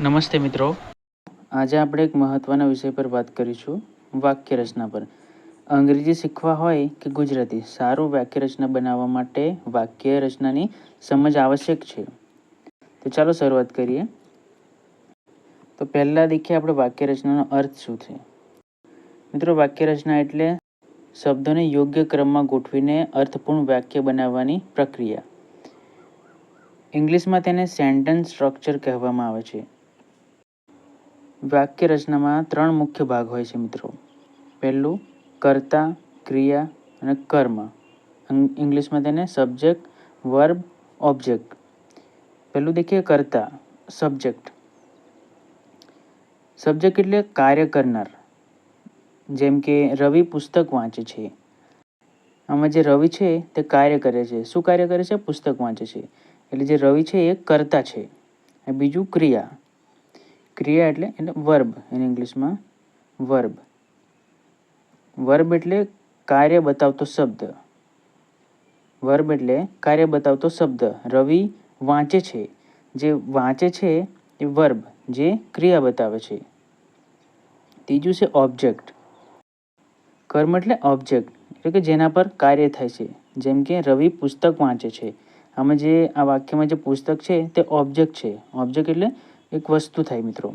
નમસ્તે મિત્રો. આજે આપણે એક મહત્ત્વના વિષય પર વાત કરીશું વાક્ય રચના પર. અંગ્રેજી શીખવા હોય કે ગુજરાતી, સારું વાક્ય રચના બનાવવા માટે વાક્ય રચનાની સમજ આવશ્યક છે. તો ચાલો શરૂઆત કરીએ. તો પહેલાં દેખીએ આપણે વાક્ય રચનાનો અર્થ શું છે. મિત્રો વાક્ય રચના એટલે શબ્દોને યોગ્ય ક્રમમાં ગોઠવીને અર્થપૂર્ણ વાક્ય બનાવવાની પ્રક્રિયા. ઇંગ્લિશમાં તેને સેન્ટેન્સ સ્ટ્રક્ચર કહેવામાં આવે છે. વાક્ય રચનામાં ત્રણ મુખ્ય ભાગ હોય છે મિત્રો. પહેલું, કર્તા, ક્રિયા અને કર્મ. ઇંગ્લિશમાં તેને સબ્જેક્ટ, વર્બ, ઓબ્જેક્ટ. પહેલું દેખીએ કર્તા, સબ્જેક્ટ. સબ્જેક્ટ એટલે કાર્ય કરનાર. જેમ કે રવિ પુસ્તક વાંચે છે. આમાં જે રવિ છે તે કાર્ય કરે છે. શું કાર્ય કરે છે? પુસ્તક વાંચે છે. એટલે જે રવિ છે એ કર્તા છે. બીજું ક્રિયા. ક્રિયા એટલે એટલે વર્બ ઇન ઇંગ્લિશમાં વર્બ વર્બ એટલે કાર્ય બતાવતો શબ્દ વર્બ એટલે કાર્ય બતાવતો શબ્દ રવિ વાંચે છે જે વાંચે છે એ વર્બ જે ક્રિયા બતાવે છે ત્રીજું છે ઓબ્જેક્ટ કર્મ એટલે ઓબ્જેક્ટ એટલે કે જેના પર કાર્ય થાય છે જેમ કે રવિ પુસ્તક વાંચે છે આમાં જે આ વાક્યમાં જે પુસ્તક છે તે ઓબ્જેક્ટ છે ઓબ્જેક્ટ એટલે એક વસ્તુ થાય મિત્રો.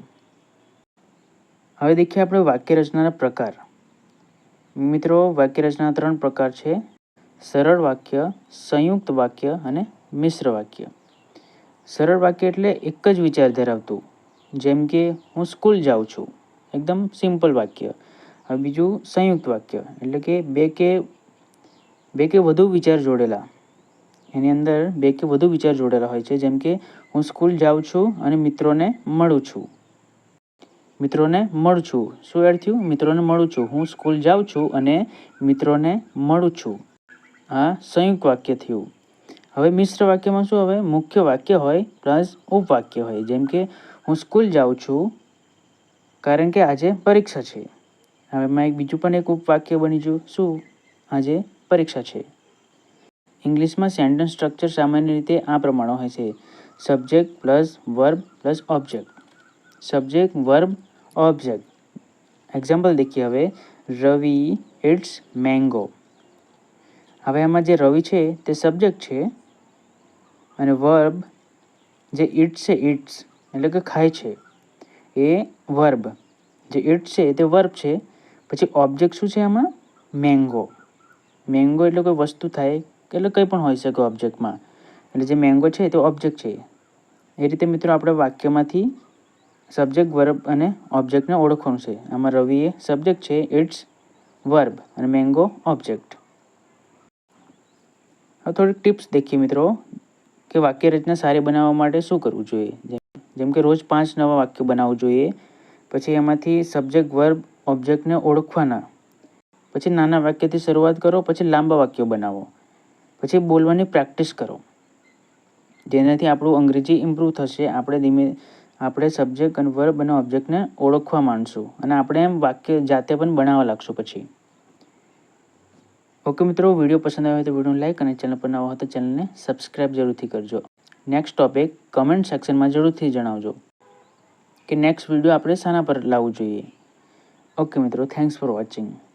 હવે દેખીએ આપણે વાક્ય રચનાના પ્રકાર. મિત્રો વાક્ય રચના ત્રણ પ્રકાર છે. સરળ વાક્ય, સંયુક્ત વાક્ય અને મિશ્ર વાક્ય. સરળ વાક્ય એટલે એક જ વિચાર ધરાવતું. જેમ કે, હું સ્કૂલ જાઉં છું. એકદમ સિમ્પલ વાક્ય. હવે બીજું સંયુક્ત વાક્ય. એટલે કે બે કે બે કે વધુ વિચાર જોડેલા. એની અંદર બે કે વધુ વિચાર જોડેલા હોય છે, જેમ કે, હું સ્કૂલ જાઉં છું અને મિત્રોને મળું છું. મિત્રોને મળું છું. શું એડ થયું? મિત્રોને મળું છું. હું સ્કૂલ જાઉં છું અને મિત્રોને મળું છું. આ સંયુક્ત વાક્ય થયું. હવે મિશ્ર વાક્યમાં શું? હવે મુખ્ય વાક્ય હોય પ્લસ ઉપવાક્ય હોય, જેમ કે, હું સ્કૂલ જાઉં છું કારણ કે આજે પરીક્ષા છે. હવે એમાં એક બીજું પણ એક ઉપવાક્ય બની ગયું. શું? આજે પરીક્ષા છે. ઇંગ્લિશમાં સેન્ટેન્સ સ્ટ્રક્ચર સામાન્ય રીતે આ પ્રમાણે હોય છે. Subject plus verb plus object. Subject verb object. Example દેખીએ હવે. Ravi eats mango. હવે આમાં જે રવિ છે તે સબ્જેક્ટ છે અને વર્બ જે ઇટ્સ છે ઇટ્સ, એટલે કે ખાય છે, એ વર્બ. જે ઇટ્સ છે તે વર્બ છે. પછી ઓબ્જેક્ટ શું છે આમાં? મેંગો. મેંગો એટલે કોઈ વસ્તુ થાય એટલે કંઈ પણ હોઈ શકે ઓબ્જેક્ટમાં એટલે જે મેંગો છે તે ઓબ્જેક્ટ છે. એ રીતે મિત્રો આપણે વાક્યમાંથી સબ્જેક્ટ વર્બ અને ઓબ્જેક્ટને ઓળખવાનું છે. આમાં રવિ એ સબ્જેક્ટ છે ઇટ્સ વર્બ અને મેંગો ઓબ્જેક્ટ હવે થોડીક ટિપ્સ દેખીએ મિત્રો કે વાક્ય રચના સારી બનાવવા માટે શું કરવું જોઈએ. જેમ- કે રોજ પાંચ નવા વાક્યો બનાવવું જોઈએ, પછી એમાંથી સબ્જેક્ટ વર્બ ઓબ્જેક્ટને ઓળખવાના. પછી નાના વાક્યથી શરૂઆત કરો, પછી લાંબા વાક્યો બનાવો. પછી બોલવાની પ્રેક્ટિસ કરો. જેનાથી આપણું અંગ્રેજી ઇમ્પ્રૂવ થશે, આપણે ધીમે, આપણે સબ્જેક્ટ અને વર્બ અને ઓબ્જેક્ટને ઓળખવા માંડશું. અને આપણે એમ વાક્ય જાતે પણ બનાવવા લાગશું પછી. ઓકે મિત્રો, વીડિયો પસંદ આવ્યો તો વિડીયોને લાઈક અને ચેનલ પર નવા હોય તો ચેનલને સબસ્ક્રાઈબ જરૂરથી કરજો. નેક્સ્ટ ટોપિક કમેન્ટ સેક્શનમાં જરૂરથી જણાવજો. કે નેક્સ્ટ વીડિયો આપણે શાના પર લાવવું જોઈએ. ઓકે મિત્રો થેન્ક્સ ફોર વોચિંગ